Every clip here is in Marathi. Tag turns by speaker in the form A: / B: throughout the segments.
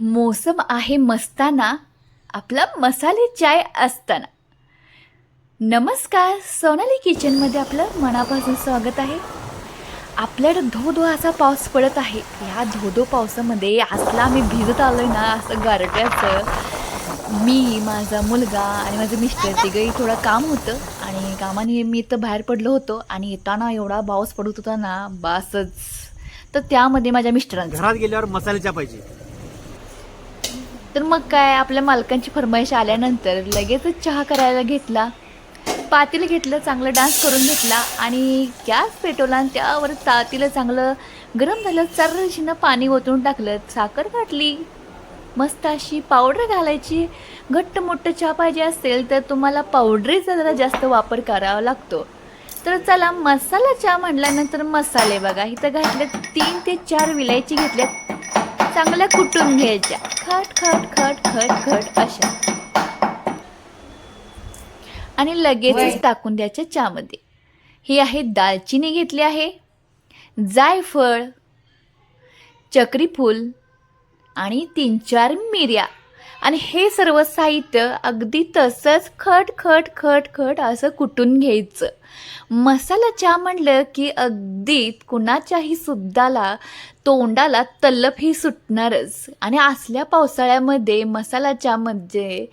A: मोसम आहे मस्ताना आपला मसाले चाय असताना. नमस्कार सोनाली किचनमध्ये आपलं मनापासून स्वागत आहे. आपल्याकडं धो धो असा पाऊस पडत आहे. या धो धो पावसामध्ये असला आम्ही भिजत आलोय ना असं गारट्याचं. मी माझा मुलगा आणि माझं मिस्टर तिघंही थोडं काम होतं आणि कामाने मी तर बाहेर पडलो होतो आणि येताना एवढा पाऊस पडत होता ना बासच. तर त्यामध्ये माझ्या मिस्टरांचा.
B: घरात गेल्यावर चाय पाहिजे.
A: तर मग काय आपल्या मालकांची फरमाईश आल्यानंतर लगेचच चहा करायला घेतला. पातील घेतलं चांगलं डान्स करून घेतला आणि गॅस पेटवला आणि त्यावर तातीला चांगलं गरम झालं चर्रशीनं पाणी ओतून टाकलं साखर घातली. मस्त अशी पावडर घालायची. घट्ट मोठं चहा पाहिजे असेल तर तुम्हाला पावडरीचा जरा जास्त वापर करावा लागतो. तर चला मसाला चहा म्हटल्यानंतर मसाले बघा. इथं घातले तीन ते चार विलायची घेतल्यात. चांगल्या कुटून घ्यायच्या. खट खट खट खट खट अशा. आणि लगेचच टाकून द्यायच्या चहामध्ये. ही आहे दालचिनी घेतली आहे जायफळ चक्रीफूल आणि तीन चार मिऱ्या. आणि हे सर्व साहित्य अगदी तसंच खट खट खट खट असं कुटून घ्यायचं. मसाला चहा म्हणलं की अगदी कुणाच्याही सुद्धाला तोंडाला तल्लफ ही सुटणारच. आणि असल्या पावसाळ्यामध्ये मसाला चहामध्ये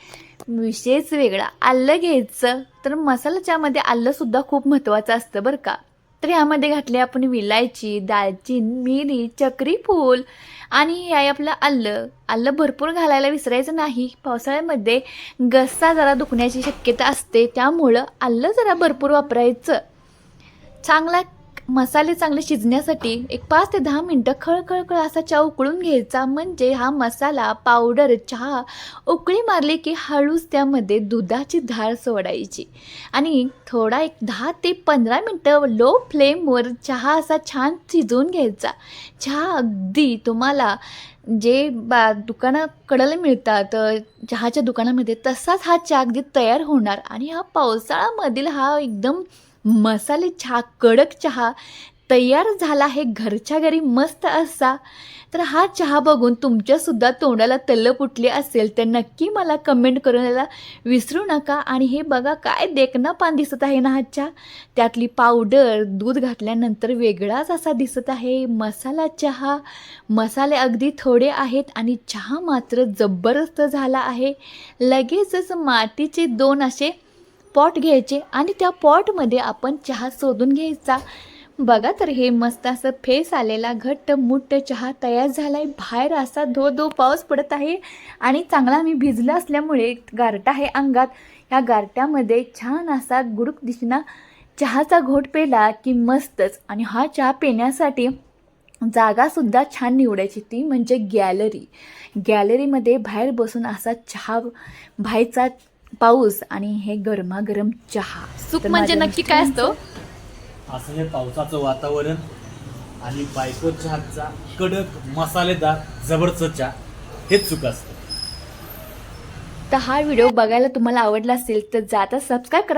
A: विषयच वेगळा आलं घ्यायचं. तर मसाला चहामध्ये आल्लंसुद्धा खूप महत्त्वाचं असतं बरं का. तर यामध्ये घातले आपण विलायची दालचीन मिरी चक्रीफूल आणि हे आहे आपलं आलं. आलं भरपूर घालायला विसरायचं नाही. पावसाळ्यामध्ये घसा जरा दुखण्याची शक्यता असते. त्यामुळं आलं जरा भरपूर वापरायचं. चांगला मसाले चांगले शिजण्यासाठी एक पाच ते दहा मिनटं खळखळखळ असा चहा उकळून घ्यायचा. म्हणजे हा मसाला पावडर चहा उकळी मारली की हळूच त्यामध्ये दुधाची धार सोडायची. आणि थोडा एक दहा ते पंधरा मिनटं लो फ्लेमवर चहा असा छान शिजवून घ्यायचा. चहा अगदी तुम्हाला जे बा दुकानाकडला मिळतात चहाच्या दुकानामध्ये तसाच हा चहा अगदी तयार होणार. आणि हा पावसाळ्यामधील हा एकदम मसाले चहा कडक चहा तयार झाला आहे घरच्या घरी मस्त असा. तर हा चहा बघून तुमच्यासुद्धा तोंडाला तल्ल फुटली असेल तर नक्की मला कमेंट करून विसरू नका. आणि हे बघा काय देखना पान दिसत आहे ना हा चहा. त्यातली पावडर दूध घातल्यानंतर वेगळाच असा दिसत आहे. मसाला चहा मसाले अगदी थोडे आहेत आणि चहा मात्र जबरदस्त झाला आहे. लगेचच मातीचे दोन असे पॉट घ्यायचे आणि त्या पॉटमध्ये आपण चहा शोधून घ्यायचा. बघा तर हे मस्त असं फेस आलेला घट्ट मुट्ट चहा तयार झाला आहे बाहेर असा धो धो पाऊस पडत आहे आणि चांगला मी भिजला असल्यामुळे गारटा आहे अंगात. या गारट्यामध्ये छान असा गुडूक दिशना चहाचा घोट पेला की मस्तच आणि हा चहा पिण्यासाठी जागासुद्धा छान निवडायची ती म्हणजे गॅलरी. गॅलरीमध्ये बाहेर बसून असा चहा व्हायचा पाऊस आणि हे गरमागरम चहा. सुख म्हणजे नक्की काय असतं?
B: असं हे पावसाचं वातावरण आणि बायको चहाचा कडक मसालेदार जबरदस्त चहा हेच चुक असतं.
A: तर हा व्हिडिओ बघायला तुम्हाला आवडला असेल तर जाता सबस्क्राईब करा.